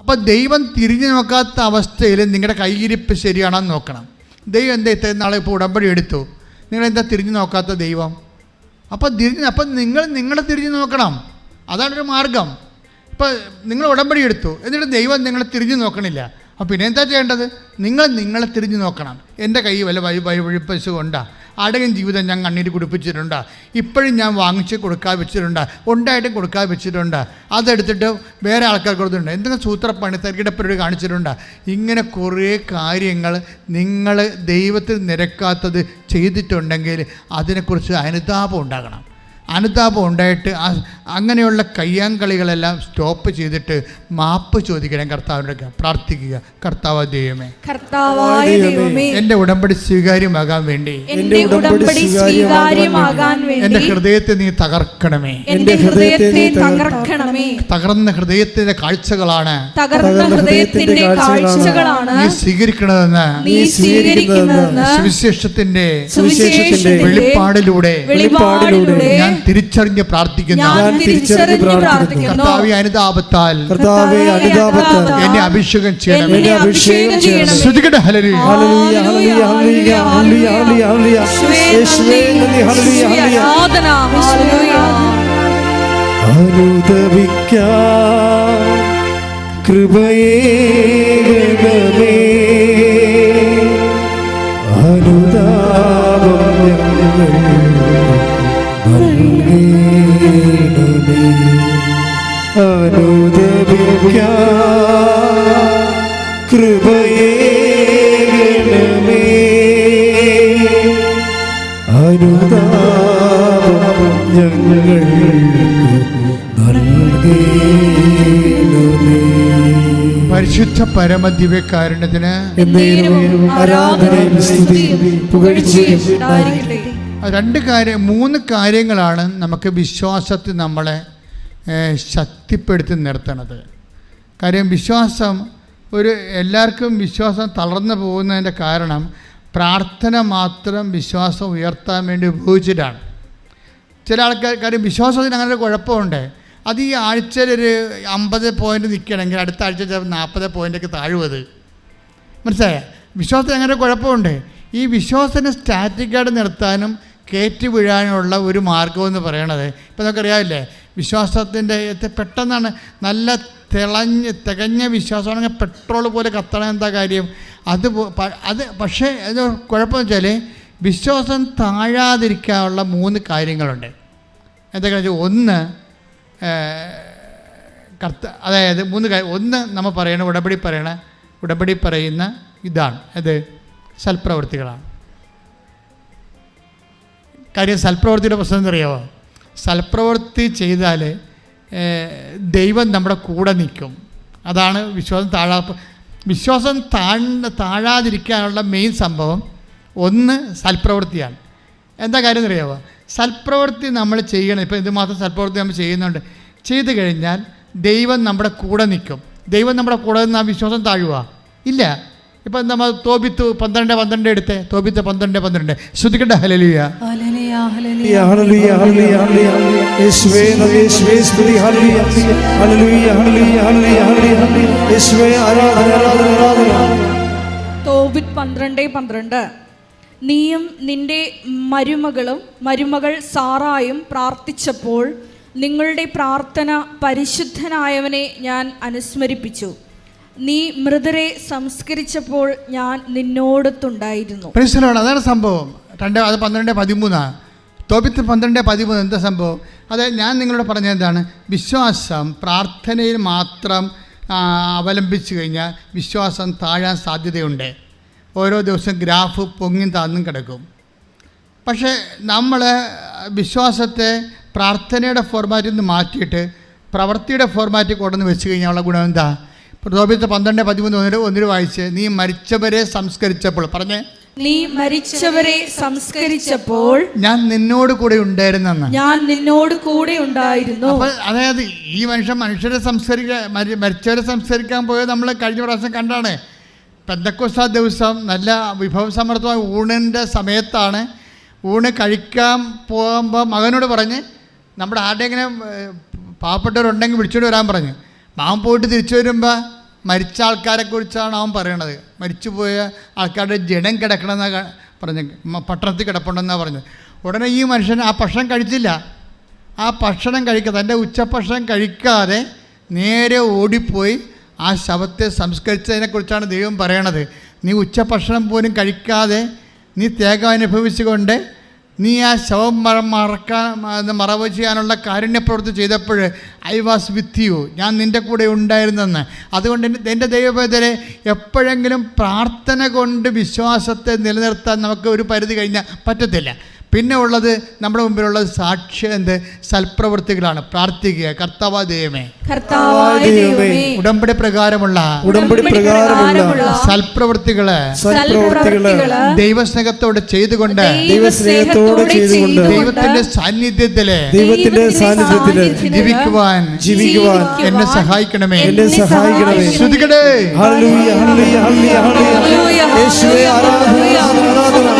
അപ്പോൾ ദൈവം തിരിഞ്ഞു നോക്കാത്ത അവസ്ഥയിൽ നിങ്ങളുടെ കൈയിരിപ്പ് ശരിയാണെന്ന് നോക്കണം. ദൈവം എന്താ ഇത്രയും നാളെ ഇപ്പോൾ ഉടമ്പടി എടുത്തു? നിങ്ങളെന്താ തിരിഞ്ഞു നോക്കാത്ത ദൈവം? അപ്പോൾ തിരിഞ്ഞ് അപ്പം നിങ്ങൾ നിങ്ങളെ തിരിഞ്ഞു നോക്കണം. അതാണ് ഒരു മാർഗം. ഇപ്പോൾ നിങ്ങൾ ഉടമ്പടി എടുത്തു എന്നിട്ട് ദൈവം നിങ്ങളെ തിരിഞ്ഞു നോക്കണില്ല. അപ്പോൾ പിന്നെ എന്താ ചെയ്യേണ്ടത്? നിങ്ങൾ നിങ്ങളെ തിരിഞ്ഞു നോക്കണം. എന്റെ കൈ വല്ല വഴി വഴി വഴിപ്പശു ഉണ്ടാ അടകൻ ജീവിതം ഞാൻ കണ്ണീര് കുടിപ്പിച്ചിട്ടുണ്ട്. ഇപ്പോഴും ഞാൻ വാങ്ങിച്ച് കൊടുക്കാൻ വെച്ചിട്ടുണ്ട് ഉണ്ടായിട്ടും കൊടുക്കാൻ വെച്ചിട്ടുണ്ട് അതെടുത്തിട്ട് വേറെ ആൾക്കാർ കൊടുത്തിട്ടുണ്ട്. എന്തെങ്കിലും സൂത്രപ്പണി തിരക്കിടപ്പരോട് കാണിച്ചിട്ടുണ്ട്. ഇങ്ങനെ കുറേ കാര്യങ്ങൾ നിങ്ങൾ ദൈവത്തിൽ നിരക്കാത്തത് ചെയ്തിട്ടുണ്ടെങ്കിൽ അതിനെക്കുറിച്ച് അനുതാപം ഉണ്ടാകണം. അനുതാപം ഉണ്ടായിട്ട് ആ അങ്ങനെയുള്ള കയ്യാങ്കളികളെല്ലാം സ്റ്റോപ്പ് ചെയ്തിട്ട് മാപ്പ് ചോദിക്കണം കർത്താവിന്റെ. പ്രാർത്ഥിക്കുക. കർത്താവ് ദൈവമേ കർത്താവായ ദൈവമേ എന്റെ ഉടമ്പടി സ്വീകാര്യമാകാൻ വേണ്ടി എന്റെ ഉടമ്പടി സ്വീകാര്യമാകാൻ എന്റെ ഹൃദയത്തെ നീ തകർക്കണമേ. എന്റെ ഹൃദയത്തെ തകർക്കണമേ. തകർന്ന ഹൃദയത്തിന്റെ കാഴ്ചകളാണ്. തകർന്ന ഹൃദയത്തിന്റെ കാഴ്ചകളാണ് നീ സ്വീകരിക്കണതെന്ന് നീ സ്വീകരിക്കുന്നതെന്ന് സുവിശേഷത്തിന്റെ സുവിശേഷത്തിന്റെ വെളിപ്പാടിലൂടെ ഞാൻ തിരിച്ചറിഞ്ഞ് പ്രാർത്ഥിക്കുന്നു. ഞാൻ തിരിച്ചറിഞ്ഞ് പ്രാർത്ഥിക്കുന്നു. കർത്താവി അനുതാപത്താൽ എന്നെ അഭിഷേകം ചെയ്യണം എന്നെ അഭിഷേകം ചെയ്യണം ഹലരി ഹല്ലേലൂയ. Hallelujah hallelujah hallelujah hallelujah hallelujah ഹല്ലേലൂയ. ആരാധന കൃപയേകമേ പരിശുദ്ധ പരമദിവ്യകാരുണ്യത്തിന് എന്നേരവും ആരാധനയും സ്തുതിയും പുകഴ്ചയും ഉണ്ടായിരിക്കട്ടെ. രണ്ട് കാര്യം മൂന്ന് കാര്യങ്ങളാണ് നമുക്ക് വിശ്വാസത്തിൽ നമ്മളെ ശക്തിപ്പെടുത്തി നിർത്തണത്. കാര്യം വിശ്വാസം ഒരു എല്ലാവർക്കും വിശ്വാസം തളർന്നു പോകുന്നതിന്റെ കാരണം പ്രാർത്ഥന മാത്രം വിശ്വാസം ഉയർത്താൻ വേണ്ടി ഉപയോഗിച്ചിട്ടാണ്. ചില ആൾക്കാർ കാര്യം വിശ്വാസത്തിന് അങ്ങനെ ഒരു കുഴപ്പമുണ്ട്. അത് ഈ ആഴ്ചയിൽ ഒരു അമ്പത് പോയിന്റ് നിൽക്കണമെങ്കിൽ അടുത്ത ആഴ്ച ചിലപ്പോൾ നാൽപ്പത് പോയിന്റൊക്കെ താഴുവത് മനസ്സിലായ? വിശ്വാസത്തിന് അങ്ങനെ കുഴപ്പമുണ്ട്. ഈ വിശ്വാസത്തിന് സ്റ്റാറ്റിക്കായിട്ട് നിർത്താനും കയറ്റി വീഴാനുള്ള ഒരു മാർഗമെന്ന് പറയണത്. ഇപ്പം നമുക്കറിയാവില്ലേ? വിശ്വാസത്തിന്റെ പെട്ടെന്നാണ് നല്ല തിളഞ്ഞ് തികഞ്ഞ വിശ്വാസമാണെങ്കിൽ പെട്രോൾ പോലെ കത്തണം എന്താ കാര്യം? അത് അത് പക്ഷേ അത് കുഴപ്പമെന്ന് വെച്ചാൽ വിശ്വാസം താഴാതിരിക്കാനുള്ള മൂന്ന് കാര്യങ്ങളുണ്ട്. എന്തൊക്കെയാണെന്ന് വെച്ചാൽ ഒന്ന് കർത്ത അതായത് മൂന്ന് കാര്യം ഒന്ന് നമ്മൾ പറയണ ഉടപടി പറയണ ഉടപടി പറയുന്ന ഇതാണ്. അത് സൽപ്രവർത്തികളാണ്. കാര്യം സൽപ്രവർത്തിയുടെ പ്രശ്നം എന്നറിയാമോ സൽപ്രവർത്തി ചെയ്താൽ ദൈവം നമ്മുടെ കൂടെ നിൽക്കും. അതാണ് വിശ്വാസം താഴാ വിശ്വാസം താഴ്ന്ന താഴാതിരിക്കാനുള്ള മെയിൻ സംഭവം. ഒന്ന് സൽപ്രവൃത്തിയാണ് എന്താ കാര്യം അറിയാമോ സൽപ്രവൃത്തി നമ്മൾ ചെയ്യണം. ഇപ്പോൾ ഇതുമാത്രം സൽപ്രവൃത്തി നമ്മൾ ചെയ്യുന്നുണ്ട്. ചെയ്തു കഴിഞ്ഞാൽ ദൈവം നമ്മുടെ കൂടെ നിൽക്കും. ദൈവം നമ്മുടെ കൂടെ നിന്ന് ആ വിശ്വാസം താഴുക ഇല്ല. ഇപ്പം നമ്മൾ തോബിത്ത് പന്ത്രണ്ട് പന്ത്രണ്ട് എടുത്ത്. തോബിത്ത് പന്ത്രണ്ട് പന്ത്രണ്ട്. ശ്രുതിക്കട്ടെ ഹലലിയ തോബിറ്റ് പന്ത്രണ്ട് പന്ത്രണ്ട്. നീയും നിന്റെ മരുമകളും മരുമകൾ സാറായും പ്രാർത്ഥിച്ചപ്പോൾ നിങ്ങളുടെ പ്രാർത്ഥന പരിശുദ്ധനായവനെ ഞാൻ അനുസ്മരിപ്പിച്ചു. നീ മൃതരെ സംസ്കരിച്ചപ്പോൾ ഞാൻ നിന്നോടത്തുണ്ടായിരുന്നു. അതാണ് സംഭവം. രണ്ട് അത് പന്ത്രണ്ട് പതിമൂന്നാണ് തോപ്പിത്ത് പന്ത്രണ്ട് പതിമൂന്ന് എന്താ സംഭവം? അത് ഞാൻ നിങ്ങളോട് പറഞ്ഞത് എന്താണ്? വിശ്വാസം പ്രാർത്ഥനയിൽ മാത്രം അവലംബിച്ചു കഴിഞ്ഞാൽ വിശ്വാസം താഴാൻ സാധ്യതയുണ്ട്. ഓരോ ദിവസം ഗ്രാഫ് പൊങ്ങി താന്നും കിടക്കും. പക്ഷേ നമ്മൾ വിശ്വാസത്തെ പ്രാർത്ഥനയുടെ ഫോർമാറ്റിൽ നിന്ന് മാറ്റിയിട്ട് പ്രവൃത്തിയുടെ ഫോർമാറ്റിൽ കൊണ്ടുവന്ന് വെച്ച് കഴിഞ്ഞാൽ ഗുണം എന്താ? പ്രതോപിച്ച പന്ത്രണ്ട് പതിമൂന്ന് ഒന്നിൽ ഒന്നിൽ വായിച്ച് നീ മരിച്ചവരെ സംസ്കരിച്ചപ്പോൾ പറഞ്ഞേ. നീ മരിച്ചവരെ സംസ്കരിച്ചപ്പോൾ ഞാൻ നിന്നോട് കൂടെ ഉണ്ടായിരുന്നെന്ന്. ഞാൻ നിന്നോട് കൂടെ ഉണ്ടായിരുന്നു. അതായത് ഈ മനുഷ്യൻ മനുഷ്യരെ സംസ്കരിക്കാൻ മരിച്ചവരെ സംസ്കരിക്കാൻ പോയത് നമ്മൾ കഴിഞ്ഞ പ്രാവശ്യം കണ്ടാണ്. പെന്തക്കോസ ദിവസം നല്ല വിഭവസമൃദ്ധമായ ഊണിന്റെ സമയത്താണ് ഊണ് കഴിക്കാൻ പോകുമ്പോൾ മകനോട് പറഞ്ഞ് നമ്മുടെ ആരുടെയെങ്കിലും പാവപ്പെട്ടവരുണ്ടെങ്കിൽ വിളിച്ചോണ്ട് വരാൻ പറഞ്ഞു. മാവൻ പോയിട്ട് തിരിച്ചു വരുമ്പോൾ മരിച്ച ആൾക്കാരെ കുറിച്ചാണ് അവൻ പറയണത്. മരിച്ചുപോയ ആൾക്കാരുടെ ജഡം കിടക്കണമെന്നാണ് പറഞ്ഞ് പട്ടണത്തിൽ കിടപ്പുണ്ടെന്നാണ് പറഞ്ഞത് ഉടനെ ഈ മനുഷ്യൻ ആ ഭക്ഷണം കഴിച്ചില്ല. ആ ഭക്ഷണം കഴിക്കാതെ തന്റെ ഉച്ചഭക്ഷണം കഴിക്കാതെ നേരെ ഓടിപ്പോയി. ആ ശവത്തെ സംസ്കരിച്ചതിനെക്കുറിച്ചാണ് ദൈവം പറയണത്. നീ ഉച്ചഭക്ഷണം പോലും കഴിക്കാതെ നീ ത്യാഗം അനുഭവിച്ചുകൊണ്ട് നീ ആ ശവം മറ മറക്കാൻ മറവ് ചെയ്യാനുള്ള കാരുണ്യപ്രവൃത്തി ചെയ്തപ്പോൾ ഐ വാസ് വിത്ത് യു. ഞാൻ നിന്റെ കൂടെ ഉണ്ടായിരുന്നെന്ന്. അതുകൊണ്ട് എന്റെ ദൈവപേതരെ എപ്പോഴെങ്കിലും പ്രാർത്ഥന കൊണ്ട് വിശ്വാസത്തെ നിലനിർത്താൻ നമുക്ക് ഒരു പരിധി കഴിഞ്ഞാൽ പറ്റത്തില്ല. പിന്നെ ഉള്ളത് നമ്മുടെ മുമ്പിലുള്ള സാക്ഷ്യ എന്ത്? സൽപ്രവൃത്തികളാണ് പ്രാർത്ഥിക്കുക. കർത്താവ ദൈവമേ. ഉടമ്പടി പ്രകാരമുള്ള ഉടമ്പടി പ്രകാരമുള്ള സൽപ്രവൃത്തികൾ സൽപ്രവൃത്തികൾ ദൈവസ്നേഹത്തോട് ചെയ്തുകൊണ്ട് ദൈവസ്നേഹത്തോടെ ചെയ്തുകൊണ്ട് ദൈവത്തിന്റെ സാന്നിധ്യത്തിൽ ദൈവത്തിന്റെ സാന്നിധ്യത്തിൽ ജീവിക്കുവാൻ ജീവിക്കുവാൻ എന്നെ സഹായിക്കണമേ. എന്നെ സഹായിക്കണമേ. ശ്രുതികടേ ഹല്ലേലൂയ ഹല്ലേലൂയ ഹല്ലേലൂയ. ഹല്ലേലൂയ യേശുവേ ആരാധന ആരാധന.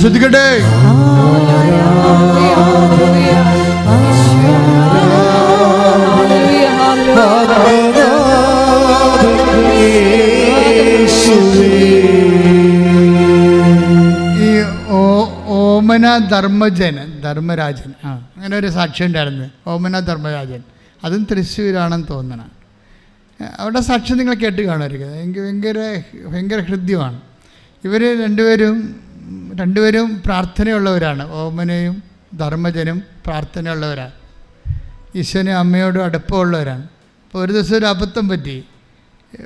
ഹല്ലേലൂയ ഈ ഓമന ധർമ്മജൻ ധർമ്മരാജൻ. ആ അങ്ങനെ ഒരു സാക്ഷി ഉണ്ടായിരുന്നു. ഓമന ധർമ്മരാജൻ അതും തൃശ്ശൂരാണെന്ന് തോന്നണം. അവിടെ സാക്ഷ്യം നിങ്ങൾ കേട്ട് കാണുമായിരിക്കും. എനിക്ക് ഭയങ്കര ഭയങ്കര ഹൃദ്യമാണ്. ഇവർ രണ്ടുപേരും രണ്ടുപേരും പ്രാർത്ഥനയുള്ളവരാണ്. ഓമനയും ധർമ്മജനും പ്രാർത്ഥനയുള്ളവരാണ്. ഈശ്വനും അമ്മയോടും അടുപ്പമുള്ളവരാണ്. അപ്പോൾ ഒരു ദിവസം ഒരു അബദ്ധം പറ്റി.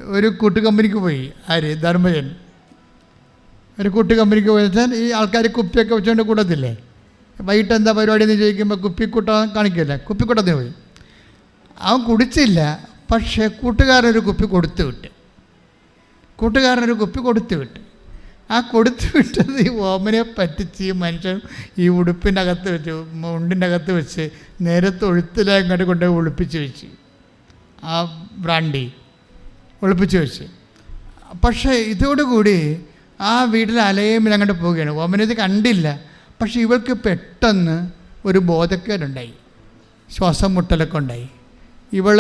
ഒരു കൂട്ടുകമ്പനിക്ക് പോയി. ആര്? ധർമ്മജൻ. ഒരു കൂട്ടുകമ്പനിക്ക് പോയി. വെച്ചാൽ ഈ ആൾക്കാർ കുപ്പിയൊക്കെ വെച്ചുകൊണ്ട് കൂടത്തില്ലേ? വൈകിട്ട് എന്താ പരിപാടി എന്ന് ചോദിക്കുമ്പോൾ കുപ്പിക്കൂട്ടം കാണിക്കില്ല? കുപ്പിക്കൂട്ടത്തിന് പോയി. അവൻ കുടിച്ചില്ല. പക്ഷേ കൂട്ടുകാരനൊരു കുപ്പി കൊടുത്തു വിട്ട്. കൂട്ടുകാരനൊരു കുപ്പി കൊടുത്തു വിട്ട്. ആ കൊടുത്തു വിട്ടത് ഈ ഓമനെ പറ്റിച്ച് ഈ മനുഷ്യൻ ഈ ഉടുപ്പിന്റെ അകത്ത് വെച്ച് മുണ്ടിന്റെ അകത്ത് വെച്ച് നേരെ തൊഴുത്തിലെ അങ്ങോട്ട് കൊണ്ട് ഒളിപ്പിച്ച് വെച്ച്. ആ ബ്രാൻഡി ഒളിപ്പിച്ച് വെച്ച്. പക്ഷേ ഇതോടുകൂടി ആ വീട്ടിൽ അലയും അങ്ങോട്ട് പോവുകയാണ്. ഓമനത് കണ്ടില്ല. പക്ഷെ ഇവൾക്ക് പെട്ടെന്ന് ഒരു ബോധക്കേടുണ്ടായി. ശ്വാസം മുട്ടലൊക്കെ ഉണ്ടായി. ഇവൾ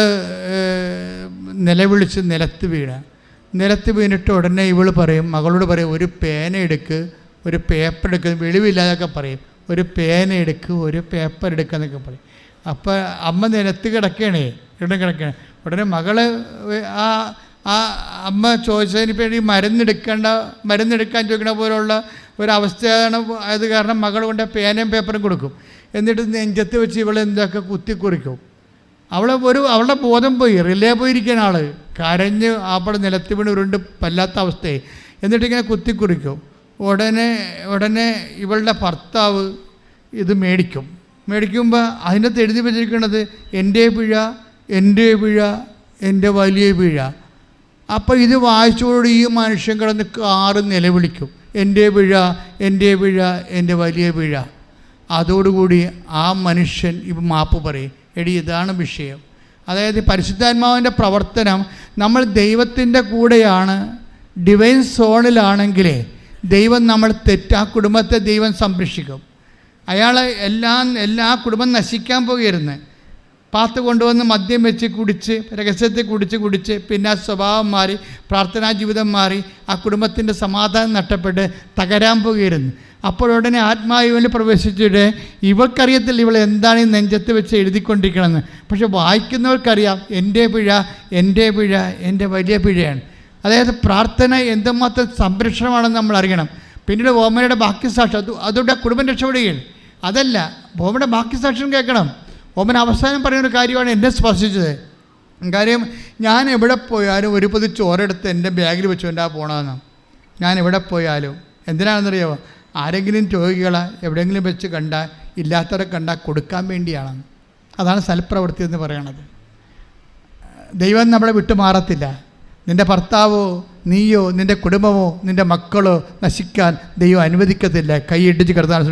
നിലവിളിച്ച് നിലത്ത് വീണ. നിലത്ത് വീണിട്ട് ഉടനെ ഇവൾ പറയും മകളോട് പറയും ഒരു പേന എടുക്ക് ഒരു പേപ്പർ എടുക്ക്. വെളിവില്ലാതൊക്കെ പറയും ഒരു പേന എടുക്ക് ഒരു പേപ്പർ എടുക്കുക എന്നൊക്കെ പറയും. അപ്പോൾ അമ്മ നിലത്ത് കിടക്കണേ ഇവിടെ കിടക്കണേ ഉടനെ മകൾ ആ ആ അമ്മ ചോദിച്ചതിന് വേണ്ടി മരുന്നെടുക്കേണ്ട മരുന്നെടുക്കാൻ ചോദിക്കണ പോലുള്ള ഒരവസ്ഥയാണ് അത് കാരണം മകൾ കൊണ്ട് പേനയും പേപ്പറും കൊടുക്കും. എന്നിട്ട് നെഞ്ചത്ത് വെച്ച് ഇവളെ എന്തൊക്കെ കുത്തി കുറിക്കും അവളെ ഒരു അവളുടെ ബോധം പോയി റിലേ പോയിരിക്കുന്ന ആൾ കരഞ്ഞ് അവിടെ നിലത്ത് വീണ് ഉരുണ്ട് പല്ലാത്ത അവസ്ഥയെ. എന്നിട്ടിങ്ങനെ കുത്തിക്കുറിക്കും. ഉടനെ ഉടനെ ഇവളുടെ ഭർത്താവ് ഇത് മേടിക്കും. മേടിക്കുമ്പോൾ അതിനകത്ത് എഴുതി വെച്ചിരിക്കുന്നത് എന്റെ പിഴ എന്റെ പിഴ എന്റെ വലിയ പിഴ. അപ്പോൾ ഇത് വായിച്ചോട് ഈ മനുഷ്യൻ കിടന്ന് കാറ് നിലവിളിക്കും. എന്റെ പിഴ എന്റെ പിഴ എന്റെ വലിയ പിഴ. അതോടുകൂടി ആ മനുഷ്യൻ ഇപ്പം മാപ്പ് പറയും. എടി ഇതാണ് വിഷയം. അതായത് പരിശുദ്ധാത്മാവിന്റെ പ്രവർത്തനം നമ്മൾ ദൈവത്തിന്റെ കൂടെയാണ് ഡിവൈൻ സോണിലാണെങ്കിലേ ദൈവം നമ്മൾ തെറ്റ് ആ കുടുംബത്തെ ദൈവം സംരക്ഷിക്കും. അയാൾ എല്ലാ എല്ലാ കുടുംബം നശിക്കാൻ പോകുകയായിരുന്നു പാത്ത് കൊണ്ടുവന്ന് മദ്യം വെച്ച് കുടിച്ച് രഹസ്യത്തിൽ കുടിച്ച് കുടിച്ച് പിന്നെ ആ സ്വഭാവം മാറി പ്രാർത്ഥനാ ജീവിതം മാറി ആ കുടുംബത്തിന്റെ സമാധാനം നഷ്ടപ്പെട്ട് തകരാൻ പോകുകയായിരുന്നു അപ്പോൾ ആത്മാവിനെ പ്രവേശിച്ചിട്ട് ഇവൾക്കറിയത്തില്ല ഇവൾ എന്താണ് ഈ നെഞ്ചത്ത് വെച്ച് എഴുതിക്കൊണ്ടിരിക്കണമെന്ന് പക്ഷെ വായിക്കുന്നവർക്കറിയാം എന്റെ പിഴ എന്റെ പിഴ എന്റെ വലിയ പിഴയാണ്. അതായത് പ്രാർത്ഥന എന്തുമാത്രം സംരക്ഷണമാണെന്ന് നമ്മൾ അറിയണം പിന്നീട് ഓമനയുടെ ബാക്കി സാക്ഷ്യം അത് അതുകൊണ്ട് കുടുംബം രക്ഷപ്പെടുകയാണ്. അതല്ല ഓമയുടെ ബാക്കി സാക്ഷ്യം കേൾക്കണം. ഓമൻ അവസാനം പറയുന്ന ഒരു കാര്യമാണ് എന്നെ സ്പർശിച്ചത്. കാര്യം ഞാൻ എവിടെ പോയാലും ഒരു പൊതു ചോറെടുത്ത് എന്റെ ബാഗിൽ വെച്ചുകൊണ്ടാണ് പോകണമെന്ന് ഞാൻ എവിടെ പോയാലും. എന്തിനാണെന്നറിയാമോ ആരെങ്കിലും രോഗികളെ എവിടെയെങ്കിലും വെച്ച് കണ്ടാൽ ഇല്ലാത്തവരെ കണ്ടാൽ കൊടുക്കാൻ വേണ്ടിയാണ്. അതാണ് സൽപ്രവൃത്തി എന്ന് പറയണത്. ദൈവം നമ്മളെ വിട്ടു മാറത്തില്ല നിന്റെ ഭർത്താവോ നീയോ നിന്റെ കുടുംബമോ നിന്റെ മക്കളോ നശിക്കാൻ ദൈവം അനുവദിക്കത്തില്ല. കൈയിട്ടിച്ച് കിടത്താൻ